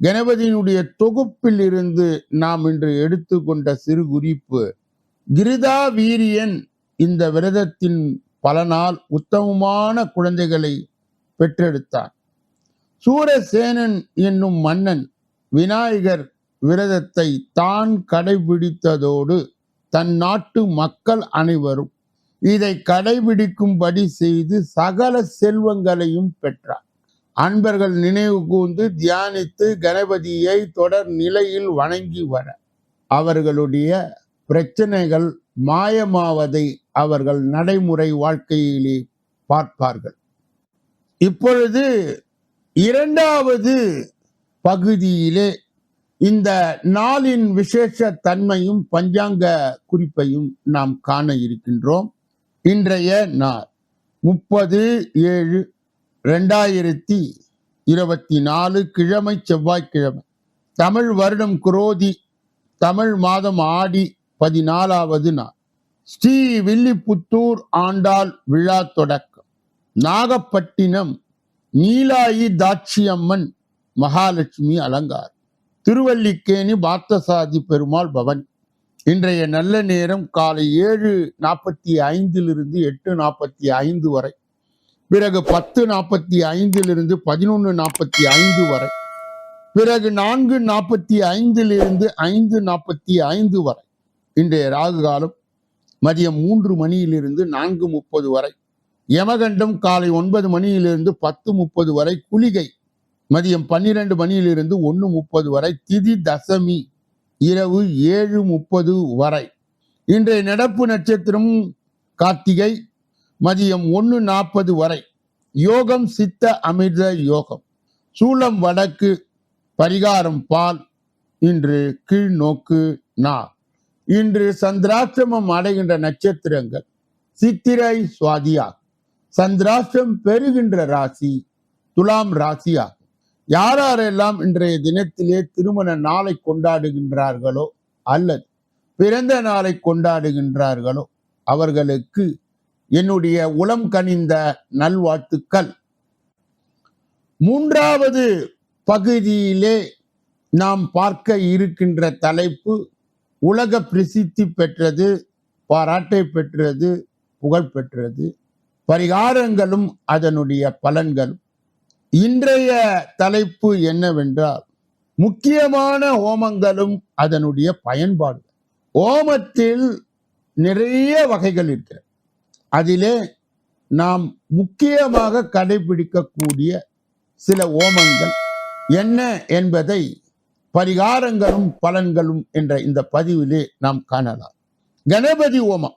கணபதியினுடைய தொகுப்பில் இருந்து நாம் இன்று எடுத்துக்கொண்ட சிறு குறிப்பு கிருதா வீரியன் இந்த விரதத்தின் பலனால் உத்தமமான குழந்தைகளை பெற்றெடுத்தான். சூரசேனன் என்னும் மன்னன் விநாயகர் விரதத்தை தான் கடைபிடித்ததோடு தன் நாட்டு மக்கள் அனைவரும் இதை கடைபிடிக்கும்படி செய்து சகல செல்வங்களையும் பெற்றார். அன்பர்கள் நினைவு கூர்ந்து தியானித்து கணபதியை தொடர் நிலையில் வணங்கி வர. அவர்களுடைய பிரச்சனைகள் மாயமாவதை அவர்கள் நடைமுறை வாழ்க்கையிலே பார்ப்பார்கள். இப்பொழுது இரண்டாவது பகுதியிலே இந்த நாளின் விசேஷ தன்மையும் பஞ்சாங்க குறிப்பையும் நாம் காண இருக்கின்றோம். இன்றைய நாள் முப்பது ஏழு ரெண்டாயிரத்தி இருபத்தி நாலு கிழமை செவ்வாய்க்கிழமை. தமிழ் வருடம் குரோதி தமிழ் மாதம் ஆடி பதினாலாவது நாள். ஸ்ரீ வில்லிபுத்தூர் ஆண்டாள் விழா தொடக்கம். நாகப்பட்டினம் நீலாயி தாட்சியம்மன் மகாலட்சுமி அலங்கார் திருவல்லிக்கேணி பார்த்தசாதி பெருமாள் பவன். இன்றைய நல்ல நேரம் காலை ஏழு நாற்பத்தி ஐந்திலிருந்து எட்டு நாற்பத்தி ஐந்து வரை. பிறகு பத்து நாற்பத்தி ஐந்திலிருந்து பதினொன்று நாற்பத்தி ஐந்து வரை. பிறகு நான்கு நாற்பத்தி ஐந்திலிருந்து ஐந்து நாற்பத்தி ஐந்து வரை. இன்றைய ராகு காலம் மதியம் மூன்று மணியிலிருந்து நான்கு முப்பது வரை. யமகண்டம் காலை ஒன்பது மணியிலிருந்து பத்து முப்பது வரை. குளிகை மதியம் பன்னிரண்டு மணியிலிருந்து ஒன்று முப்பது வரை. திதி தசமி இரவு ஏழு முப்பது வரை. இன்றைய நடப்பு நட்சத்திரம் கார்த்திகை மதியம் ஒன்று நாற்பது வரை. யோகம் சித்த அமிர்த யோகம். சூளம் வடக்கு பரிகாரம் பால். இன்று கீழ் நோக்கு நா இன்று சந்திராஷ்டிரமம் அடைகின்ற நட்சத்திரங்கள் சித்திரை சுவாதியாகும் சந்திராஷ்டிரம் பெறுகின்ற ராசி துலாம் ராசியா யாரெல்லாம் இன்றைய தினத்திலே திருமண நாளை கொண்டாடுகின்றார்களோ அல்லது பிறந்த நாளை கொண்டாடுகின்றார்களோ அவர்களுக்கு என்னுடைய உளம் கனிந்த நல்வாழ்த்துக்கள். மூன்றாவது பகுதியிலே நாம் பார்க்க இருக்கின்ற தலைப்பு உலக பிரசித்தி பெற்றது பாராட்டை பெற்றது புகழ் பெற்றது. பரிகாரங்களும் அதனுடைய பலன்களும். இன்றைய தலைப்பு என்னவென்றால் முக்கியமான ஹோமங்களும் அதனுடைய பயன்பாடு. ஹோமத்தில் நிறைய வகைகள் இருக்கிறது. அதிலே நாம் முக்கியமாக கடைபிடிக்கக்கூடிய சில ஓமங்கள் என்ன என்பதை பரிகாரங்களும் பலன்களும் என்ற இந்த பதிவிலே நாம் காணலாம். கணபதி ஓமம்.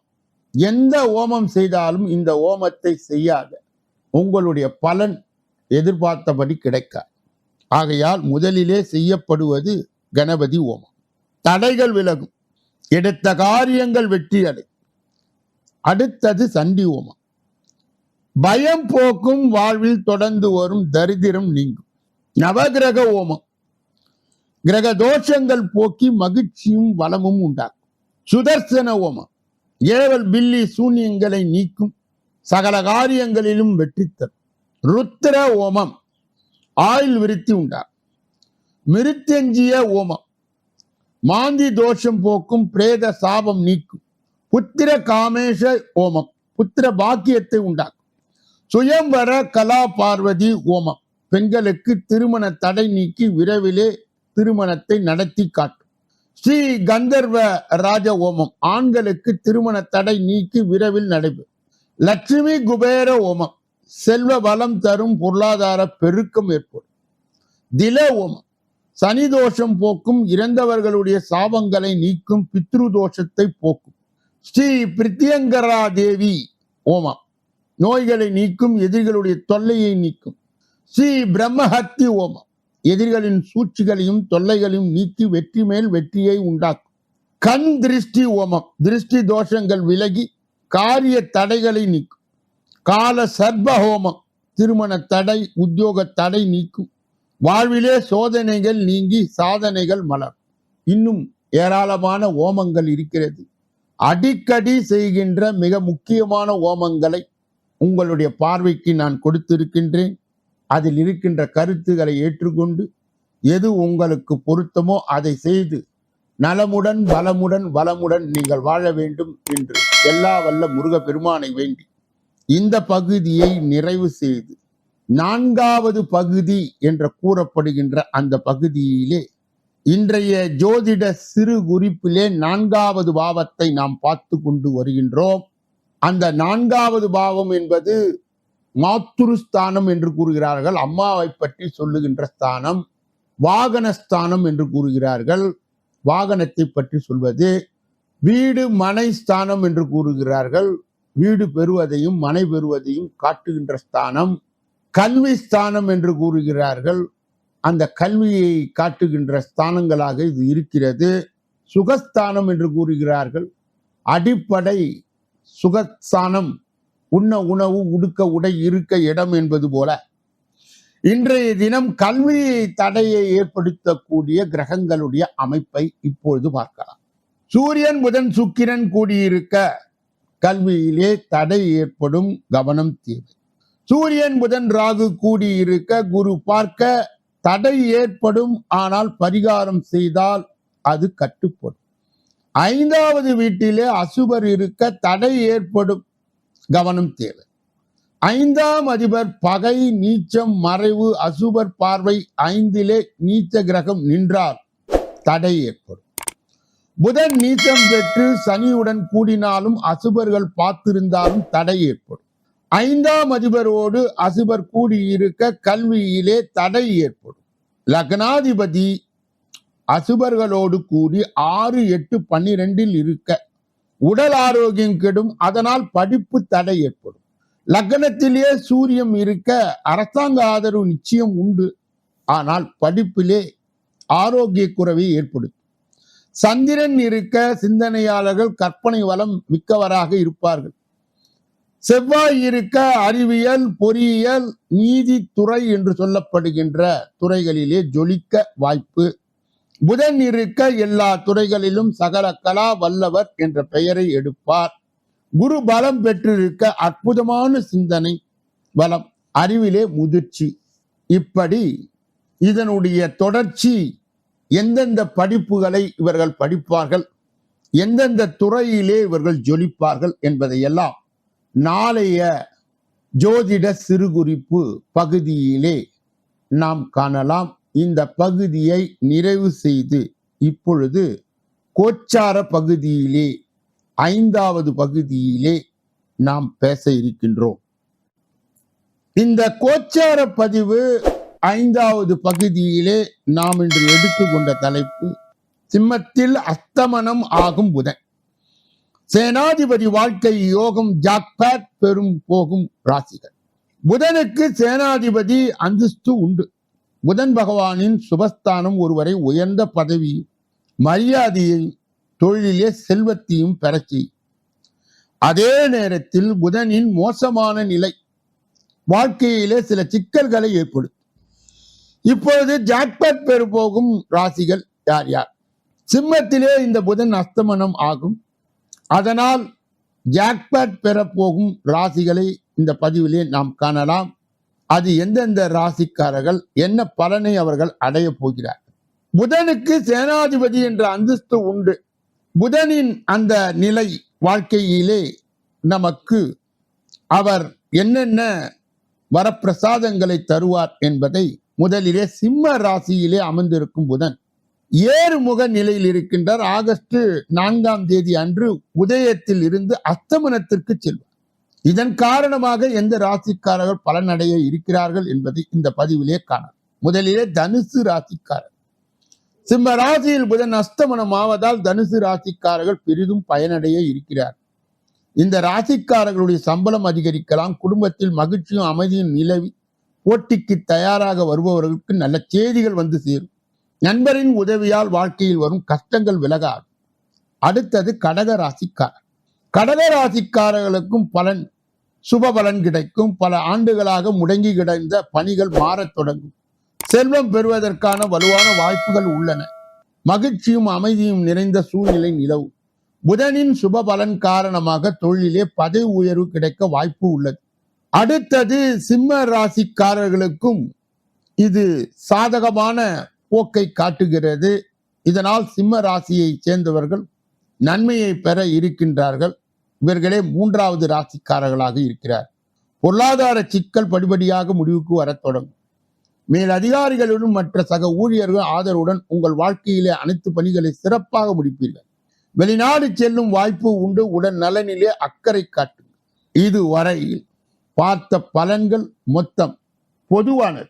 எந்த ஓமம் செய்தாலும் இந்த ஓமத்தை செய்யாத உங்களுடைய பலன் எதிர்பார்த்தபடி கிடைக்காது. ஆகையால் முதலிலே செய்யப்படுவது கணபதி ஓமம். தடைகள் விலகும். எடுத்த காரியங்கள் வெற்றி அடை அடுத்தது சண்டி ஓமம் பயம் போக்கும் வாழ்வில் தொடர்ந்து வரும் தரித்திரம் நீங்கும். நவகிரக ஓமம் கிரக தோஷங்கள் போக்கி மகிழ்ச்சியும் வளமும் உண்டாகும் சுதர்சன ஓமம் ஏவல் பில்லி சூன்யங்களை நீக்கும். சகல காரியங்களிலும் வெற்றி தரும். ருத்திர ஓமம் ஆயுள் விருத்தி உண்டாகும். மிருத்தஞ்சிய ஓமம் மாந்தி தோஷம் போக்கும் பிரேத சாபம் நீக்கும். புத்திர காமேஷ ஓமம். புத்திர பாக்கியத்தை உண்டாக்கும். சுயம்வர கலா பார்வதி ஓமம். பெண்களுக்கு திருமண தடை நீக்கி விரைவிலே திருமணத்தை நடத்தி காட்டும். ஸ்ரீ கந்தர்வ ராஜ ஓமம். ஆண்களுக்கு திருமண தடை நீக்கி விரைவில் நடைபெறும். லட்சுமி குபேர ஓமம். செல்வ வளம் தரும் பொருளாதார பெருக்கம் ஏற்படும். தில ஓமம். சனி தோஷம் போக்கும் இறந்தவர்களுடைய சாபங்களை நீக்கும் பித்ரு தோஷத்தை போக்கும். ஸ்ரீ பிரித்தியங்கரா தேவி ஓமம் நோய்களை நீக்கும் எதிரிகளுடைய தொல்லையை நீக்கும். ஸ்ரீ பிரம்மஹத்தி ஓமம் எதிரிகளின் சூழ்ச்சிகளையும் தொல்லைகளையும் நீக்கி வெற்றி மேல் வெற்றியை உண்டாக்கும். கண் திருஷ்டி ஓமம் திருஷ்டி தோஷங்கள் விலகி காரிய தடைகளை நீக்கும். கால சர்ப ஹோமம் திருமண தடை உத்தியோக தடை நீக்கும். வாழ்விலே சோதனைகள் நீங்கி சாதனைகள் மலர் இன்னும் ஏராளமான ஓமங்கள் இருக்கிறது. அடிக்கடி செய்கின்ற மிக முக்கியமான ஓமங்களை உங்களுடைய பார்வைக்கு நான் கொடுத்திருக்கின்றேன். அதில் இருக்கின்ற கருத்துக்களை ஏற்றுக்கொண்டு எது உங்களுக்கு பொருத்தமோ அதை செய்து நலமுடன் பலமுடன் வளமுடன் நீங்கள் வாழ வேண்டும் என்று எல்லா வல்ல முருக பெருமானை வேண்டி இந்த பகுதியை நிறைவு செய்து நான்காவது பகுதி என்று கூறப்படுகின்ற அந்த பகுதியிலே இன்றைய ஜோதிட சிறு குறிப்பிலே நான்காவது பாவத்தை நாம் பார்த்து கொண்டு வருகின்றோம். அந்த நான்காவது பாவம் என்பது மாத்துருஸ்தானம் என்று கூறுகிறார்கள். அம்மாவை பற்றி சொல்லுகின்ற ஸ்தானம் வாகனஸ்தானம் என்று கூறுகிறார்கள். வாகனத்தை பற்றி சொல்வது வீடு மனை ஸ்தானம் என்று கூறுகிறார்கள். வீடு பெறுவதையும் மனை பெறுவதையும் காட்டுகின்ற ஸ்தானம் கல்வி ஸ்தானம் என்று கூறுகிறார்கள். அந்த கல்வியை காட்டுகின்ற ஸ்தானங்களாக இது இருக்கிறது. சுகஸ்தானம் என்று கூறுகிறார்கள். அடிப்படை சுகஸ்தானம் உண்ண உணவு உடுக்க உடை இருக்க இடம் என்பது போல. இன்றைய தினம் கல்வி தடையை ஏற்படுத்தக்கூடிய கிரகங்களுடைய அமைப்பை இப்பொழுது பார்க்கலாம். சூரியன் புதன் சுக்கிரன் கூடியிருக்க கல்வியிலே தடை ஏற்படும் கவனம் தேவை. சூரியன் புதன் ராகு கூடியிருக்க குரு பார்க்க தடை ஏற்படும் ஆனால் பரிகாரம் செய்தால் அது கட்டுப்படும். ஐந்தாவது வீட்டிலே அசுபர் இருக்க தடை ஏற்படும். கவனம் தேவை. ஐந்தாம் அதிபர் பகை நீச்சம் மறைவு அசுபர் பார்வை ஐந்திலே நீச்ச கிரகம் நின்றால் தடை ஏற்படும். புதன் நீச்சம் பெற்று சனியுடன் கூடினாலும் அசுபர்கள் பார்த்திருந்தாலும் தடை ஏற்படும். ஐந்தாம் அதிபரோடு அசுபர் கூடியிருக்க கல்வியிலே தடை ஏற்படும். லக்னாதிபதி அசுபர்களோடு கூடி ஆறு எட்டு பன்னிரெண்டில் இருக்க உடல் ஆரோக்கியம் கெடும் அதனால் படிப்பு தடை ஏற்படும். லக்னத்திலே சூரியன் இருக்க அரசாங்க ஆதரவு நிச்சயம் உண்டு. ஆனால் படிப்பிலே ஆரோக்கிய குறைவை ஏற்படுத்தும். சந்திரன் இருக்க சிந்தனையாளர்கள் கற்பனை வளம் மிக்கவராக இருப்பார்கள். செவ்வாய் இருக்க அறிவியல் பொறியியல் நீதித்துறை என்று சொல்லப்படுகின்ற துறைகளிலே ஜொலிக்க வாய்ப்பு. புதன் இருக்க எல்லா துறைகளிலும் சகல கலா வல்லவர் என்ற பெயரை எடுப்பார். குரு பலம் பெற்றிருக்க அற்புதமான சிந்தனை பலம் அறிவிலே முதிர்ச்சி. இப்படி இதனுடைய தொடர்ச்சி எந்தெந்த படிப்புகளை இவர்கள் படிப்பார்கள் எந்தெந்த துறையிலே இவர்கள் ஜொலிப்பார்கள் என்பதையெல்லாம் நாளைய ஜோதிட சிறுகுறிப்பு பகுதியிலே நாம் காணலாம். இந்த பகுதியை நிறைவு செய்து இப்பொழுது கோச்சார பகுதியிலே ஐந்தாவது பகுதியிலே நாம் பேச இருக்கின்றோம். இந்த கோச்சார பதிவு ஐந்தாவது பகுதியிலே நாம் இன்று எடுத்துக்கொண்ட தலைப்பு சிம்மத்தில் அஸ்தமனம் ஆகும் புதன். சேனாதிபதி வாழ்க்கை யோகம் ஜாக்பேட் பெரும் போகும் ராசிகள். புதனுக்கு சேனாதிபதி அந்தஸ்து உண்டு. புதன் பகவானின் சுபஸ்தானம் ஒருவரை உயர்ந்த பதவியும் மரியாதையையும் தொழிலிலே செல்வத்தையும் பெறச் செய்யும் அதே நேரத்தில் புதனின் மோசமான நிலை வாழ்க்கையிலே சில சிக்கல்களை ஏற்படுத்தும். இப்பொழுது ஜாக்பட் பெரு போகும் ராசிகள் யார் யார்? சிம்மத்திலே இந்த புதன் அஸ்தமனம் ஆகும். அதனால் ஜாக்பேட் பெறப்போகும் ராசிகளை இந்த பதிவிலே நாம் காணலாம். அது எந்தெந்த ராசிக்காரர்கள் என்ன பலனை அவர்கள் அடைய போகிறார்? புதனுக்கு சேனாதிபதி என்ற அந்தஸ்து உண்டு. புதனின் அந்த நிலை வாழ்க்கையிலே நமக்கு அவர் என்னென்ன வரப்பிரசாதங்களை தருவார் என்பதை முதலிலே சிம்ம ராசியிலே அமர்ந்திருக்கும் புதன். ஏறுமுக நிலையில் இருக்கின்றார். ஆகஸ்ட் நான்காம் தேதி அன்று உதயத்தில் இருந்து அஸ்தமனத்திற்கு செல்வார். இதன் காரணமாக எந்த ராசிக்காரர்கள் பலனடைய இருக்கிறார்கள் என்பதை இந்த பதிவிலே காணலாம். முதலிலே தனுசு ராசிக்காரர். சிம்ம ராசியில் புதன் அஸ்தமனம் ஆவதால் தனுசு ராசிக்காரர்கள் பெரிதும் பயனடைய இருக்கிறார். இந்த ராசிக்காரர்களுடைய சம்பளம் அதிகரிக்கலாம். குடும்பத்தில் மகிழ்ச்சியும் அமைதியும் நிலவி போட்டிக்கு தயாராக வருபவர்களுக்கு நல்ல செய்திகள் வந்து சேரும். நண்பரின் உதவியால் வாழ்க்கையில் வரும் கஷ்டங்கள் விலகாது. அடுத்தது கடக ராசிக்காரர். கடக ராசிக்காரர்களுக்கும் பலன் சுப பலன் கிடைக்கும். பல ஆண்டுகளாக முடங்கி கிடந்த பணிகள் மாறத் தொடங்கும். செல்வம் பெறுவதற்கான வலுவான வாய்ப்புகள் உள்ளன. மகிழ்ச்சியும் அமைதியும் நிறைந்த சூழ்நிலை நிலவும். புதனின் சுப பலன் காரணமாக தொழிலே பதவி உயர்வு கிடைக்க வாய்ப்பு உள்ளது. அடுத்தது சிம்ம ராசிக்காரர்களுக்கும் இது சாதகமான போக்கை காட்டுகிறது. இதனால் சிம்ம ராசியை சேர்ந்தவர்கள் நன்மையை பெற இருக்கின்றார்கள். இவர்களே மூன்றாவது ராசிக்காரர்களாக இருக்கிறார். பொருளாதார சிக்கல் படிப்படியாக முடிவுக்கு வரத் தொடங்கும். மேல் அதிகாரிகளுடன் மற்ற சக ஊழியர்கள் ஆதரவுடன் உங்கள் வாழ்க்கையிலே அனைத்து பணிகளை சிறப்பாக முடிப்பீர்கள். வெளிநாடு செல்லும் வாய்ப்பு உண்டு. உடல் நலனிலே அக்கறை காட்டுங்கள். இதுவரையில் பார்த்த பலன்கள் மொத்தம் பொதுவானது.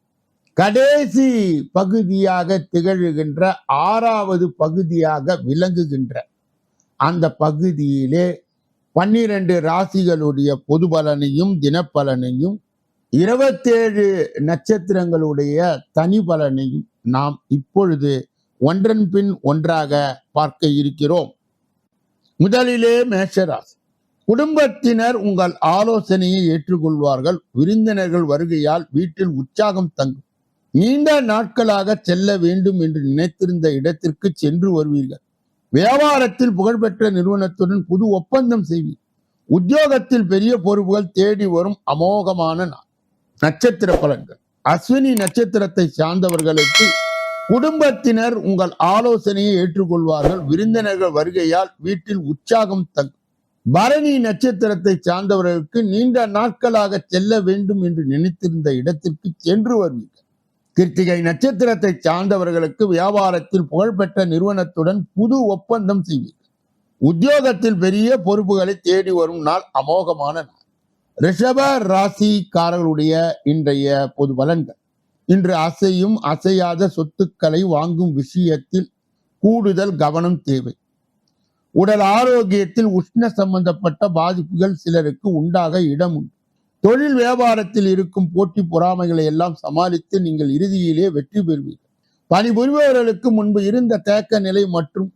கடைசி பகுதியாக திகழ்கின்ற ஆறாவது பகுதியாக விளங்குகின்ற அந்த பகுதியிலே பன்னிரண்டு ராசிகளுடைய பொது பலனையும் தினப்பலனையும் இருபத்தேழு நட்சத்திரங்களுடைய தனி பலனையும் நாம் இப்பொழுது ஒன்றன் பின் ஒன்றாக பார்க்க இருக்கிறோம். முதலிலே மேஷராசி. குடும்பத்தினர் உங்கள் ஆலோசனையை ஏற்றுக்கொள்வார்கள். விருந்தினர்கள் வருகையால் வீட்டில் உற்சாகம் தங்கும். நீண்ட நாட்களாக செல்ல வேண்டும் என்று நினைத்திருந்த இடத்திற்கு சென்று வருவீர்கள். வியாபாரத்தில் புகழ்பெற்ற நிறுவனத்துடன் புது ஒப்பந்தம் செய்வீர்கள் உத்தியோகத்தில் பெரிய பொறுப்புகள் தேடி வரும் அமோகமான நாள். நட்சத்திர பலன்கள். அஸ்வினி நட்சத்திரத்தை சார்ந்தவர்களுக்கு குடும்பத்தினர் உங்கள் ஆலோசனையை ஏற்றுக்கொள்வார்கள். விருந்தினர்கள் வருகையால் வீட்டில் உற்சாகம் தங்கும். பரணி நட்சத்திரத்தை சார்ந்தவர்களுக்கு நீண்ட நாட்களாக செல்ல வேண்டும் என்று நினைத்திருந்த இடத்திற்கு சென்று வருவீர்கள். கிருத்திகை நட்சத்திரத்தை சார்ந்தவர்களுக்கு வியாபாரத்தில் புகழ்பெற்ற நிறுவனத்துடன் புது ஒப்பந்தம் செய்வீர்கள். உத்தியோகத்தில் பெரிய பொறுப்புகளை தேடி வரும் நாள் அமோகமான நாள். ரிஷப ராசிக்காரர்களுடைய இன்றைய பொது பலன்கள். இன்று அசையும் அசையாத சொத்துக்களை வாங்கும் விஷயத்தில் கூடுதல் கவனம் தேவை. உடல் ஆரோக்கியத்தில் உஷ்ண சம்பந்தப்பட்ட பாதிப்புகள் சிலருக்கு உண்டாக இடம் உண்டு தொழில் வியாபாரத்தில் இருக்கும் போட்டி பொறாமைகளை எல்லாம் சமாளித்து நீங்கள் இறுதியிலே வெற்றி பெறுவீர்கள். பணிபுரிபவர்களுக்கு முன்பு இருந்த தேக்க நிலை மற்றும்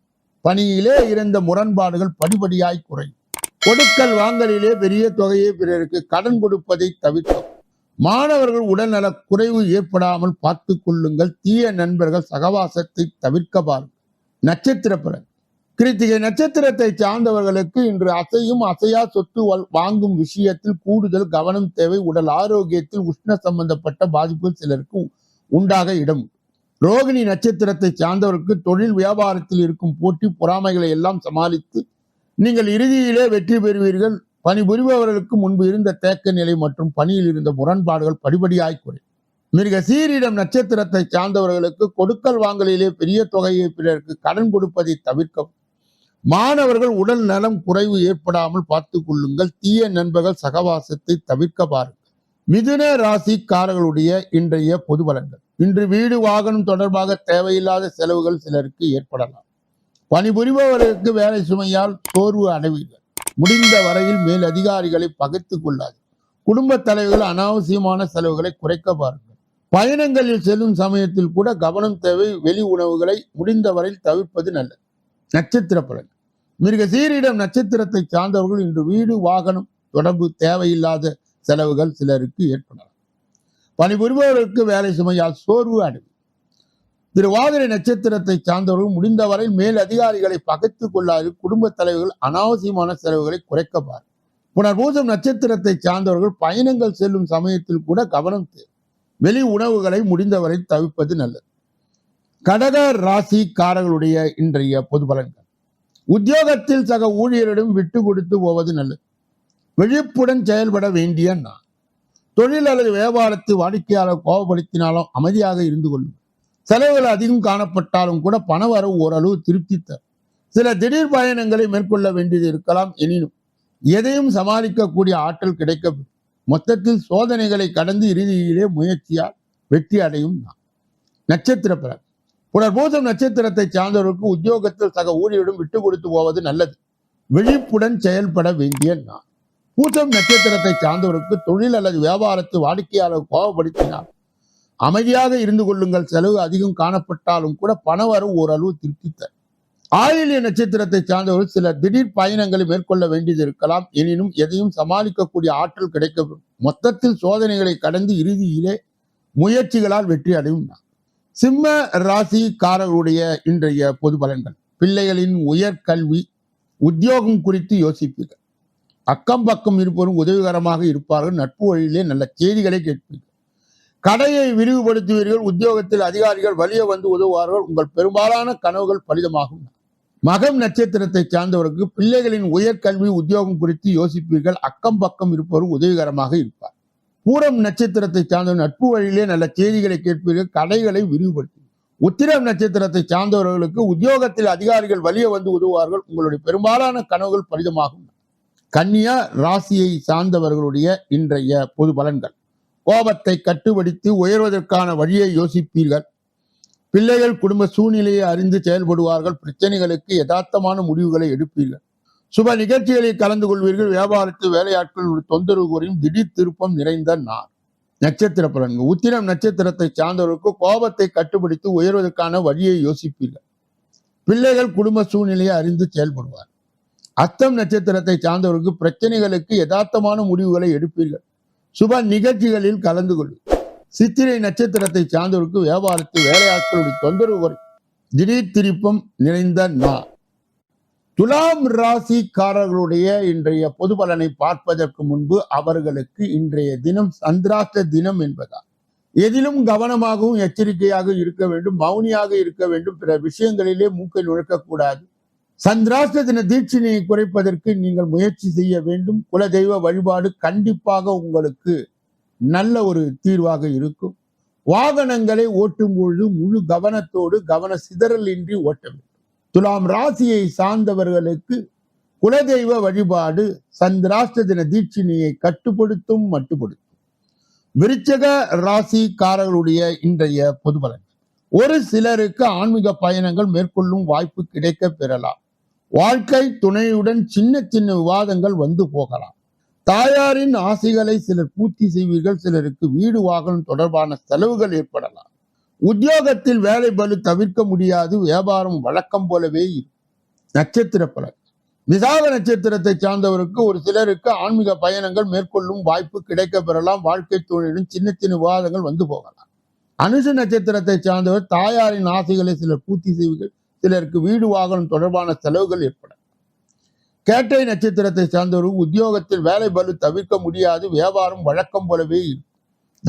பணியிலே இருந்த முரண்பாடுகள் படிபடியாய் குறையும். கொடுக்கல் வாங்கலிலே பெரிய தொகையை பிறருக்கு கடன் கொடுப்பதை தவிர்க்கவும். மாணவர்கள் உடல்நல குறைவு ஏற்படாமல் பார்த்து கொள்ளுங்கள். தீய நண்பர்கள் சகவாசத்தை தவிர்க்க பாருங்கள். நட்சத்திர பிறகு. கிருத்திகை நட்சத்திரத்தை சார்ந்தவர்களுக்கு இன்று அசையும் அசையா சொத்து வாங்கும் விஷயத்தில் கூடுதல் கவனம் தேவை. உடல் ஆரோக்கியத்தில் உஷ்ண சம்பந்தப்பட்ட பாதிப்புகள் சிலருக்கு உண்டாக இடம். ரோகிணி நட்சத்திரத்தை சார்ந்தவருக்கு தொழில் வியாபாரத்தில் இருக்கும் போட்டி பொறாமைகளை எல்லாம் சமாளித்து நீங்கள் இறுதியிலே வெற்றி பெறுவீர்கள். பணிபுரிபவர்களுக்கு முன்பு இருந்த தேக்க நிலை மற்றும் பணியில் இருந்த முரண்பாடுகள் படிப்படியாய் குறையும். மிருக சீரிடம் நட்சத்திரத்தை சார்ந்தவர்களுக்கு கொடுக்கல் வாங்கலிலே பெரிய தொகையை பிறருக்கு கடன் கொடுப்பதை தவிர்க்கவும். மாணவர்கள் உடல் நலம் குறைவு ஏற்படாமல் பார்த்து கொள்ளுங்கள். தீய நண்பர்கள் சகவாசத்தை தவிர்க்க பாருங்கள். மிதுன ராசிக்காரர்களுடைய இன்றைய பொது பலன்கள். இன்று வீடு வாகனம் தொடர்பாக தேவையில்லாத செலவுகள் சிலருக்கு ஏற்படலாம். பணிபுரிபவர்களுக்கு வேலை சுமையால் சோர்வு அடைவீர்கள். முடிந்த வரையில் மேல் அதிகாரிகளை பகிர்ந்து கொள்ளாது. குடும்ப தலைவர்கள் அனாவசியமான செலவுகளை குறைக்க பாருங்கள். பயணங்களில் செல்லும் சமயத்தில் கூட கவனம் தேவை. வெளி உணவுகளை முடிந்தவரை தவிர்ப்பது நல்லது. நட்சத்திர பலன் மிருக சீரிடம் நட்சத்திரத்தை சார்ந்தவர்கள் இன்று வீடு வாகனம் தொடர்பு தேவையில்லாத செலவுகள் சிலருக்கு ஏற்படலாம். பணிபுரிபவர்களுக்கு வேலை சுமையால் சோர்வு அடையும். திருவாதிரை நட்சத்திரத்தை சார்ந்தவர்கள் முடிந்தவரை மேல் அதிகாரிகளை பகைத்துக் கொள்ளாது குடும்ப தலைவர்கள் அனாவசியமான செலவுகளை குறைக்கப்பார் புனர்பூசம் நட்சத்திரத்தை சார்ந்தவர்கள் பயணங்கள் செல்லும் சமயத்தில் கூட கவனம் தேவை. வெளி உணவுகளை முடிந்தவரை தவிர்ப்பது நல்லது. கடக ராசிக்காரர்களுடைய இன்றைய பொது பலன்கள். உத்தியோகத்தில் சக ஊழியரிடம் விட்டு கொடுத்து போவது நல்லது. விழிப்புடன் செயல்பட வேண்டிய நான் தொழில் அல்லது வியாபாரத்தை வாடிக்கையாளர் கோபப்படுத்தினாலும் அமைதியாக இருந்து கொள்ளும் செலவுகள் அதிகம் காணப்பட்டாலும் கூட பண வரவு ஓரளவு திருப்தி தரும். சில திடீர் பயணங்களை மேற்கொள்ள வேண்டியது இருக்கலாம். எனினும் எதையும் சமாளிக்கக்கூடிய ஆற்றல் கிடைக்க மொத்தத்தில் சோதனைகளை கடந்து இறுதியிலே முயற்சியால் வெற்றி அடையும் நான் நட்சத்திர பிறகு புனர்பூசம் நட்சத்திரத்தை சார்ந்தவர்களுக்கு உத்தியோகத்தில் சக ஊழியரிடம் விட்டு கொடுத்து போவது நல்லது. விழிப்புடன் செயல்பட வேண்டிய நான் பூசம் நட்சத்திரத்தை சார்ந்தவருக்கு தொழில் அல்லது வியாபாரத்தை வாடிக்கையாளர் கோபப்படுத்தினால் அமைதியாக இருந்து கொள்ளுங்கள். செலவு அதிகம் காணப்பட்டாலும் கூட பணவரவு ஓரளவு திருப்தி தரும் ஆயிலிய நட்சத்திரத்தை சார்ந்தவர்கள் சில திடீர் பயணங்களை மேற்கொள்ள வேண்டியது இருக்கலாம். எனினும் எதையும் சமாளிக்கக்கூடிய ஆற்றல் கிடைக்க மொத்தத்தில் சோதனைகளை கடந்து இறுதியிலே முயற்சிகளால் வெற்றி அடையும் நான். சிம்ம ராசிக்காரர்களுடைய இன்றைய பொது பலன்கள். பிள்ளைகளின் உயர்கல்வி உத்தியோகம் குறித்து யோசிப்பீர்கள். அக்கம் பக்கம் இருப்பவரும் உதவிகரமாக இருப்பார்கள். நட்பு வழியிலே நல்ல செய்திகளை கேட்பீர்கள். கடையை விரிவுபடுத்துவீர்கள். உத்தியோகத்தில் அதிகாரிகள் வலிய வந்து உதவுவார்கள். உங்கள் பெரும்பாலான கனவுகள் பலிதமாகும். மகம் நட்சத்திரத்தை சார்ந்தவருக்கு பிள்ளைகளின் உயர்கல்வி உத்தியோகம் குறித்து யோசிப்பீர்கள். அக்கம் பக்கம் இருப்பவரும் உதவிகரமாக இருப்பார். பூரம் நட்சத்திரத்தை சார்ந்த நட்பு வழியிலே நல்ல செய்திகளை கேட்பீர்கள் கடைகளை விரிவுபடுத்தி உத்திரம் நட்சத்திரத்தை சார்ந்தவர்களுக்கு உத்தியோகத்தில் அதிகாரிகள் வழியே வந்து உதவுவார்கள். உங்களுடைய பெரும்பாலான கனவுகள் பலிதமாகும் கன்னியா ராசியை சார்ந்தவர்களுடைய இன்றைய பொது பலன்கள். கோபத்தை கட்டுப்படுத்தி உயர்வதற்கான வழியை யோசிப்பீர்கள். பிள்ளைகள் குடும்ப சூழ்நிலையை அறிந்து செயல்படுவார்கள். பிரச்சனைகளுக்கு யதார்த்தமான முடிவுகளை எடுப்பீர்கள். சுப நிகழ்ச்சிகளில் கலந்து கொள்வீர்கள். வியாபாரத்தில் வேலையாட்கள் தொந்தரவு கூறியும் திடீர் திருப்பம் நிறைந்த நாள். நட்சத்திர பலன்கள். உத்திரம் நட்சத்திரத்தை சார்ந்தவருக்கு கோபத்தை கட்டுப்படுத்தி உயர்வதற்கான வழியை யோசிப்பீர்கள். பிள்ளைகள் குடும்ப சூழ்நிலையை அறிந்து செயல்படுவார் அஸ்தம் நட்சத்திரத்தை சார்ந்தவருக்கு பிரச்சனைகளுக்கு யதார்த்தமான முடிவுகளை எடுப்பீர்கள். சுப நிகழ்ச்சிகளில் கலந்து கொள் சித்திரை நட்சத்திரத்தை சார்ந்தவர்களுக்கு வியாபாரத்தில் வேலையாட்களுடைய தொந்தரவு குறை. திடீர் திருப்பம் நிறைந்த நாள். துலாம் ராசிக்காரர்களுடைய இன்றைய பொது பலனை பார்ப்பதற்கு முன்பு அவர்களுக்கு இன்றைய தினம் சந்திராஷ்ட தினம் என்பதால் எதிலும் கவனமாகவும் எச்சரிக்கையாக இருக்க வேண்டும் மௌனியாக இருக்க வேண்டும் பிற விஷயங்களிலே மூக்கை நுழைக்கக்கூடாது. சந்திராஷ்ட தின தீட்சினையை குறைப்பதற்கு நீங்கள் முயற்சி செய்ய வேண்டும். குலதெய்வ வழிபாடு கண்டிப்பாக உங்களுக்கு நல்ல ஒரு தீர்வாக இருக்கும். வாகனங்களை ஓட்டும் பொழுது முழு கவனத்தோடு கவன சிதறல் இன்றி ஓட்ட வேண்டும். துலாம் ராசியை சார்ந்தவர்களுக்கு குலதெய்வ வழிபாடு சந்திராஷ்ட தின தீட்சினியை கட்டுப்படுத்தும் மட்டுப்படுத்தும். விருச்சக ராசிக்காரர்களுடைய இன்றைய பொது பலன். ஒரு சிலருக்கு ஆன்மீக பயணங்கள் மேற்கொள்ளும் வாய்ப்பு கிடைக்க பெறலாம். வாழ்க்கை துணையுடன் சின்ன சின்ன விவாதங்கள் வந்து போகலாம். தாயாரின் ஆசைகளை சிலர் பூர்த்தி செய்வீர்கள் சிலருக்கு வீடு வாகனம் தொடர்பான செலவுகள் ஏற்படலாம். உத்தியோகத்தில் வேலை பலு தவிர்க்க முடியாது. வியாபாரம் வழக்கம் போலவே நட்சத்திர பலன். விசாக நட்சத்திரத்தை சார்ந்தவருக்கு ஒரு சிலருக்கு ஆன்மீக பயணங்கள் மேற்கொள்ளும் வாய்ப்பு கிடைக்க பெறலாம் வாழ்க்கை தொழிலும் சின்ன சின்ன விவாதங்கள் வந்து போகலாம். அனுஷ நட்சத்திரத்தை சார்ந்தவர் தாயாரின் ஆசைகளை சிலர் பூர்த்தி செய்வீர்கள். சிலருக்கு வீடு வாகனம் தொடர்பான செலவுகள் ஏற்படும் கேட்டை நட்சத்திரத்தை சார்ந்தவர் உத்தியோகத்தில் வேலை பலு தவிர்க்க முடியாது. வியாபாரம் வழக்கம் போலவே இருக்கும்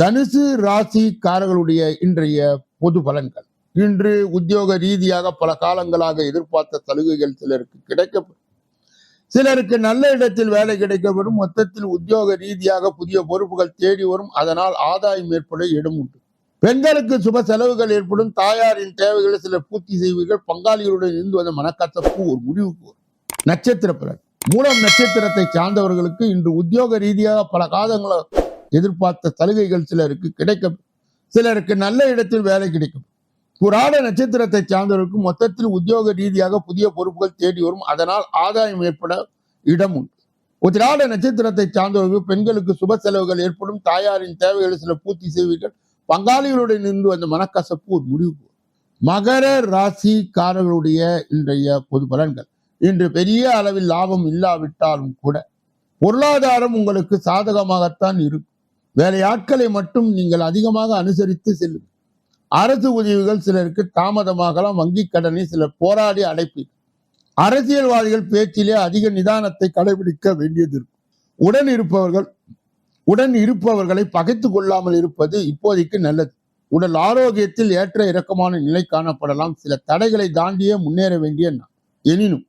தனுசு ராசிக்காரர்களுடைய இன்றைய பொது பலன்கள். இன்று உத்தியோக ரீதியாக பல காலங்களாக எதிர்பார்த்த சலுகைகள் சிலருக்கு கிடைக்கப்படும் சிலருக்கு நல்ல இடத்தில் வேலை கிடைக்கப்படும். மொத்தத்தில் உத்தியோக ரீதியாக புதிய பொறுப்புகள் தேடி வரும். அதனால் ஆதாயம் ஏற்பட இடம் உண்டு. பெண்களுக்கு சுப செலவுகள் ஏற்படும். தாயாரின் தேவைகளை சிலர் பூர்த்தி செய்வீர்கள். பங்காளிகளுடன் இருந்து வந்த மனக்கசப்பு ஒரு முடிவுக்கு வரும். நட்சத்திர பலன். மூலம் நட்சத்திரத்தை சார்ந்தவர்களுக்கு இன்று உத்தியோக ரீதியாக பல காலங்கள எதிர்பார்த்த சலுகைகள் சிலருக்கு கிடைக்கும். சிலருக்கு நல்ல இடத்தில் வேலை கிடைக்கும். புராண நட்சத்திரத்தை சார்ந்தவர்களுக்கு மொத்தத்தில் உத்தியோக ரீதியாக புதிய பொறுப்புகள் தேடி வரும். அதனால் ஆதாயம் ஏற்பட இடம் உண்டு. உத்திராட நட்சத்திரத்தை சார்ந்தவர்கள் பெண்களுக்கு சுப செலவுகள் ஏற்படும். தாயாரின் தேவைகளை சில பூர்த்தி செய்வீர்கள். பங்காளிகளுடன் இருந்து வந்த மனக்கசப்பு ஒரு முடிவு மகர ராசிக்காரர்களுடைய இன்றைய பொது பலன்கள். இன்று பெரிய அளவில் லாபம் இல்லாவிட்டாலும் கூட பொருளாதாரம் உங்களுக்கு சாதகமாகத்தான் இருக்கும். வேலையாட்களை மட்டும் நீங்கள் அதிகமாக அனுசரித்து செல்லுங்கள் அரசு உதவிகள் சிலருக்கு தாமதமாகலாம் வங்கி கடனை சிலர் போராடி அடைப்பீர்கள் அரசியல்வாதிகள் பேச்சிலே அதிக நிதானத்தை கடைபிடிக்க வேண்டியது இருக்கும். உடன் இருப்பவர்கள் உடன் இருப்பவர்களை பகைத்து கொள்ளாமல் இருப்பது இப்போதைக்கு நல்லது. உடல் ஆரோக்கியத்தில் ஏற்ற இறக்கமான நிலை காணப்படலாம். சில தடைகளை தாண்டியே முன்னேற வேண்டிய நாள். எனினும்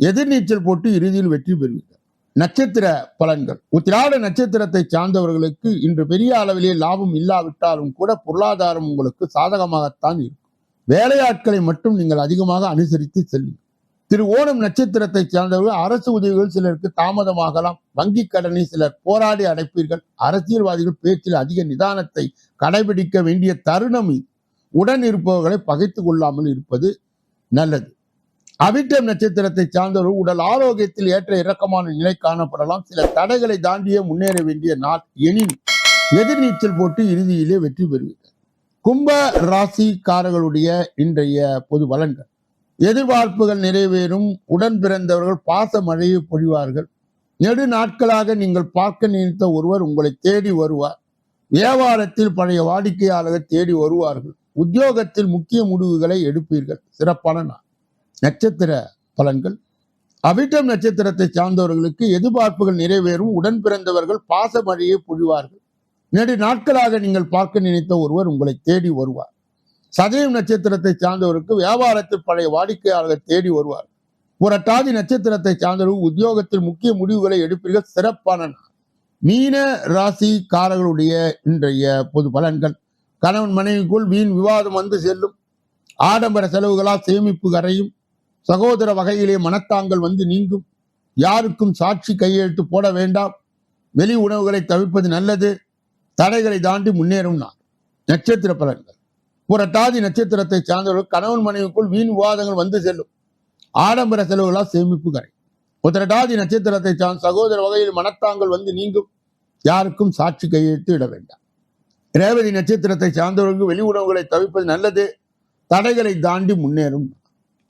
எதிர்நீச்சல் போட்டு இறுதியில் வெற்றி பெறுவீர்கள். நட்சத்திர பலன்கள். உத்திராட நட்சத்திரத்தை சார்ந்தவர்களுக்கு இன்று பெரிய அளவிலே லாபம் இல்லாவிட்டாலும் கூட பொருளாதாரம் உங்களுக்கு சாதகமாகத்தான் இருக்கும். வேலையாட்களை மட்டும் நீங்கள் அதிகமாக அனுசரித்து செல்லுங்கள். திரு ஓணம் நட்சத்திரத்தை சார்ந்தவர்கள் அரசு உதவிகள் சிலருக்கு தாமதமாகலாம். வங்கி கடனை சிலர் போராடி அடைப்பீர்கள். அரசியல்வாதிகள் பேச்சில் அதிக நிதானத்தை கடைபிடிக்க வேண்டிய தருணம் உடன் இருப்பவர்களை பகைத்து கொள்ளாமல் இருப்பது நல்லது. அவிட்டம் நட்சத்திரத்தை சார்ந்தவர்கள் உடல் ஆரோக்கியத்தில் ஏற்ற இறக்கமான நிலை காணப்படலாம். சில தடைகளை தாண்டியே முன்னேற வேண்டிய நாள் எனினும் எதிர்நீச்சல் போட்டு இறுதியிலே வெற்றி பெறுவீர்கள். கும்ப ராசிக்காரர்களுடைய இன்றைய பொது பலன்கள் எதிர்பார்ப்புகள் நிறைவேறும் உடன் பிறந்தவர்கள் பாச மழையை பொழிவார்கள். நெடு நாட்களாக நீங்கள் பார்க்க நினைத்த ஒருவர் உங்களை தேடி வருவார். வியாபாரத்தில் பழைய வாடிக்கையாளர்கள் தேடி வருவார்கள். உத்தியோகத்தில் முக்கிய முடிவுகளை எடுப்பீர்கள். சிறப்பான நாள். நட்சத்திர பலன்கள். அவிட்டம் நட்சத்திரத்தை சார்ந்தவர்களுக்கு எதிர்பார்ப்புகள் நிறைவேறும். உடன் பிறந்தவர்கள் பாச மழையை பொழிவார்கள். நெடு நாட்களாக நீங்கள் பார்க்க நினைத்த ஒருவர் உங்களை தேடி வருவார். சதயம் நட்சத்திரத்தை சார்ந்தவருக்கு வியாபாரத்தில் பழைய வாடிக்கையாளர்கள் தேடி வருவார். புரட்டாதி நட்சத்திரத்தை சார்ந்தவர்கள் உத்தியோகத்தில் முக்கிய முடிவுகளை எடுப்பீர்கள். சிறப்பான மீன ராசிக்காரர்களுடைய இன்றைய பொது பலன்கள். கணவன் மனைவிக்குள் வீண் விவாதம் வந்து செல்லும். ஆடம்பர செலவுகளால் சேமிப்பு கரையும். சகோதர வகையிலே மனத்தாங்கள் வந்து நீங்கும். யாருக்கும் சாட்சி கையெழுத்து போட வேண்டாம். வெளி உணவுகளை தவிர்ப்பது நல்லது. தடைகளை தாண்டி முன்னேறும் நான். நட்சத்திர பலன்கள். புரட்டாதி நட்சத்திரத்தை சார்ந்தவர்கள் கணவன் மனைவிக்குள் வீண் விவாதங்கள் வந்து செல்லும். ஆடம்பர செலவுகளால் சேமிப்பு கரை. உத்திரட்டாதி நட்சத்திரத்தை சார்ந்த சகோதர வகையில் மனத்தாங்கள் வந்து நீங்கும். யாருக்கும் சாட்சி கையெழுத்து இட வேண்டாம். ரேவதி நட்சத்திரத்தை சார்ந்தவர்களுக்கு வெளி உணவுகளை தவிர்ப்பது நல்லது. தடைகளை தாண்டி முன்னேறும்